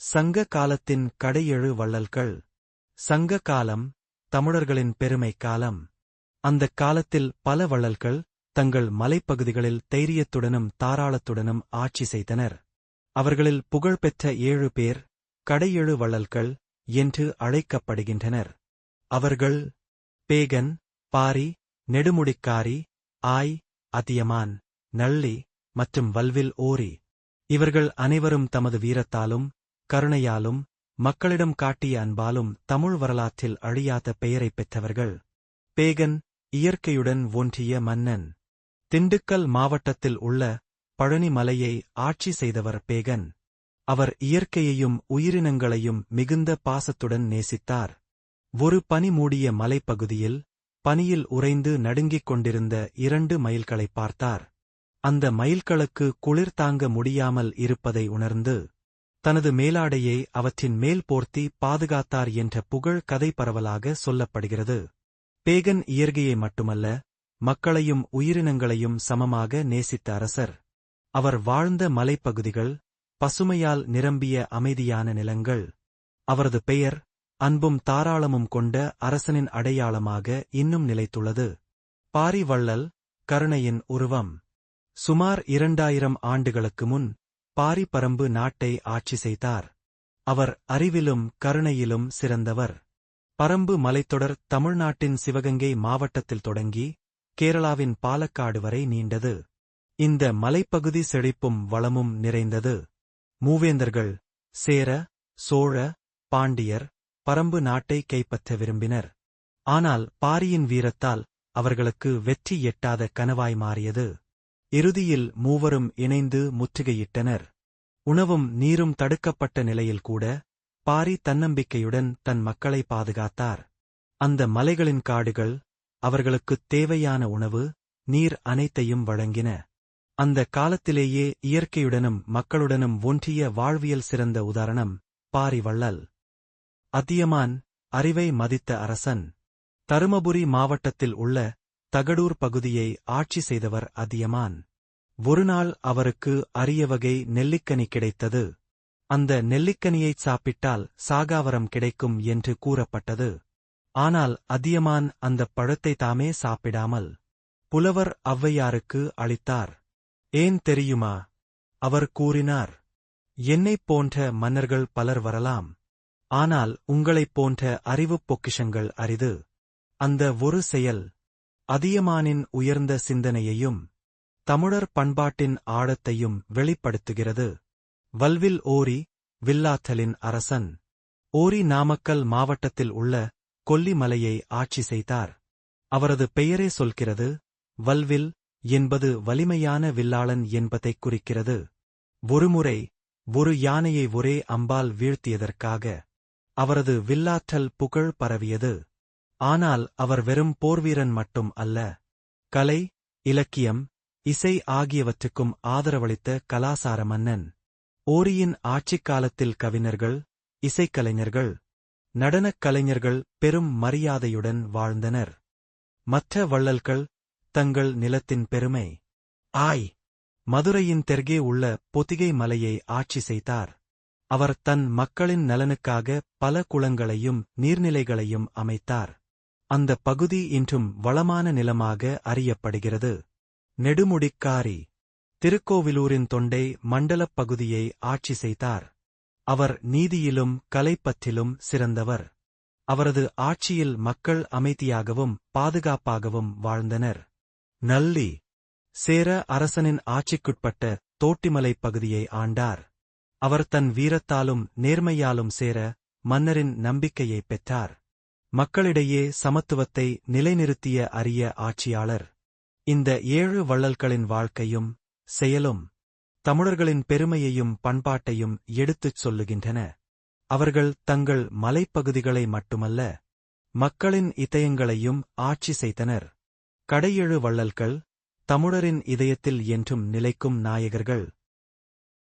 சங்க காலத்தின் கடையெழு வள்ளல்கள். சங்க காலம் தமிழர்களின் பெருமை காலம் அந்தக் காலத்தில் பல வள்ளல்கள் தங்கள் மலைப்பகுதிகளில் தைரியத்துடனும் தாராளத்துடனும் ஆட்சி செய்தனர். அவர்களில் புகழ்பெற்ற ஏழு பேர் கடையெழு வள்ளல்கள் என்று அழைக்கப்படுகின்றனர். அவர்கள் பேகன் பாரி நெடுமுடிக்காரி ஆய் அதியமான் நள்ளி மற்றும் வல்வில் ஓரி. இவர்கள் அனைவரும் தமது வீரத்தாலும் கருணையாலும் மக்களிடம் காட்டிய அன்பாலும் தமிழ் வரலாற்றில் அழியாத பெயரைப் பெற்றவர்கள். பேகன் இயற்கையுடன் ஒன்றிய மன்னன். திண்டுக்கல் மாவட்டத்தில் உள்ள பழனி மலையை ஆட்சி செய்தவர் பேகன். அவர் இயற்கையையும் உயிரினங்களையும் மிகுந்த பாசத்துடன் நேசித்தார். ஒரு பனி மூடிய மலைப்பகுதியில் பனியில் உறைந்து நடுங்கிக் கொண்டிருந்த இரண்டு மயில்களைப் பார்த்தார். அந்த மயில்களுக்கு குளிர் தாங்க முடியாமல் இருப்பதை உணர்ந்து தனது மேலாடையை அவற்றின் மேல் போர்த்தி பாதுகாத்தார் என்ற புகழ் கதை பரவலாக சொல்லப்படுகிறது. பேகன் இயற்கையை மட்டுமல்ல மக்களையும் உயிரினங்களையும் சமமாக நேசித்த அரசர். அவர் வாழ்ந்த மலைப்பகுதிகள் பசுமையால் நிரம்பிய அமைதியான நிலங்கள். அவரது பெயர் அன்பும் தாராளமும் கொண்ட அரசனின் அடையாளமாக இன்னும் நிலைத்துள்ளது. பாரிவள்ளல் கருணையின் உருவம். சுமார் இரண்டாயிரம் ஆண்டுகளுக்கு முன் பாரிபரம்பு நாட்டை ஆட்சி செய்தார். அவர் அறிவிலும் கருணையிலும் சிறந்தவர். பரம்பு மலைத்தொடர் தமிழ்நாட்டின் சிவகங்கை மாவட்டத்தில் தொடங்கி கேரளாவின் பாலக்காடு வரை நீண்டது. இந்த மலைப்பகுதி செழிப்பும் வளமும் நிறைந்தது. மூவேந்தர்கள் சேர சோழ பாண்டியர் பரம்பு நாட்டை கைப்பற்ற விரும்பினர். ஆனால் பாரியின் வீரத்தால் அவர்களுக்கு வெற்றி எட்டாத கனவாய் மாறியது. இறுதியில் மூவரும் இணைந்து முற்றுகையிட்டனர். உணவும் நீரும் தடுக்கப்பட்ட நிலையில் கூட பாரி தன்னம்பிக்கையுடன் தன் மக்களை பாதுகாத்தார். அந்த மலைகளின் காடுகள் அவர்களுக்குத் தேவையான உணவு நீர் அனைத்தையும் வழங்கின. அந்த காலத்திலேயே இயற்கையுடனும் மக்களுடனும் ஒன்றிய வாழ்வியல் சிறந்த உதாரணம் பாரிவள்ளல். அதியமான் அறிவை மதித்த அரசன். தருமபுரி மாவட்டத்தில் உள்ள தகடூர் பகுதியை ஆட்சி செய்தவர் அதியமான். ஒருநாள் அவருக்கு அரிய வகை நெல்லிக்கனி கிடைத்தது. அந்த நெல்லிக்கனியைச் சாப்பிட்டால் சாகாவரம் கிடைக்கும் என்று கூறப்பட்டது. ஆனால் அதியமான் அந்தப் பழத்தை தாமே சாப்பிடாமல் புலவர் ஔவையாருக்கு அளித்தார். ஏன் தெரியுமா அவர் கூறினார். என்னைப் போன்ற மன்னர்கள் பலர் வரலாம். ஆனால் உங்களைப் போன்ற அறிவுப் பொக்கிஷங்கள் அரிது. அந்த ஒரு செயல் அதியமானின் உயர்ந்த சிந்தனையையும் தமிழர் பண்பாட்டின் ஆழத்தையும் வெளிப்படுத்துகிறது. வல்வில் ஓரி வில்லாத்தலின் அரசன். ஓரி நாமக்கல் மாவட்டத்தில் உள்ள கொல்லிமலையை ஆட்சி செய்தார். அவரது பெயரே சொல்கிறது வல்வில் என்பது வலிமையான வில்லாளன் என்பதைக் குறிக்கிறது. ஒருமுறை ஒரு யானையை ஒரே அம்பால் வீழ்த்தியதற்காக அவரது வில்லாற்றல் புகழ் பரவியது. ஆனால் அவர் வெறும் போர்வீரன் மட்டும் அல்ல. கலை இலக்கியம் இசை ஆகியவற்றுக்கும் ஆதரவளித்த கலாசார மன்னன். ஓரியின் ஆட்சிக் காலத்தில் கவிஞர்கள் இசைக்கலைஞர்கள் நடனக் கலைஞர்கள் பெரும் மரியாதையுடன் வாழ்ந்தனர். மற்ற வள்ளல்கள் தங்கள் நிலத்தின் பெருமை. ஆய்! மதுரையின் தெற்கே உள்ள பொதிகை மலையை ஆட்சி செய்தார். அவர் தன் மக்களின் நலனுக்காக பல குளங்களையும் நீர்நிலைகளையும் அமைத்தார். அந்த பகுதி இன்றும் வளமான நிலமாக அறியப்படுகிறது. நெடுமுடிக்காரி திருக்கோவிலூரின் தொண்டை மண்டலப் பகுதியை ஆட்சி செய்தார். அவர் நீதியிலும் கலைப்பற்றிலும் சிறந்தவர். அவரது ஆட்சியில் மக்கள் அமைதியாகவும் பாதுகாப்பாகவும் வாழ்ந்தனர். நல்லி சேர அரசனின் ஆட்சிக்குட்பட்ட தோட்டிமலைப் பகுதியை ஆண்டார். அவர் தன் வீரத்தாலும் நேர்மையாலும் சேர மன்னரின் நம்பிக்கையை பெற்றார். மக்களிடையே சமத்துவத்தை நிலைநிறுத்திய அரிய ஆட்சியாளர். இந்த ஏழு வள்ளல்களின் வாழ்க்கையும் செயலும் தமிழர்களின் பெருமையையும் பண்பாட்டையும் எடுத்துச் சொல்லுகின்றன. அவர்கள் தங்கள் மலைப்பகுதிகளை மட்டுமல்ல மக்களின் இதயங்களையும் ஆட்சி செய்தனர். கடையெழு வள்ளல்கள் தமிழரின் இதயத்தில் என்றும் நிலைக்கும் நாயகர்கள்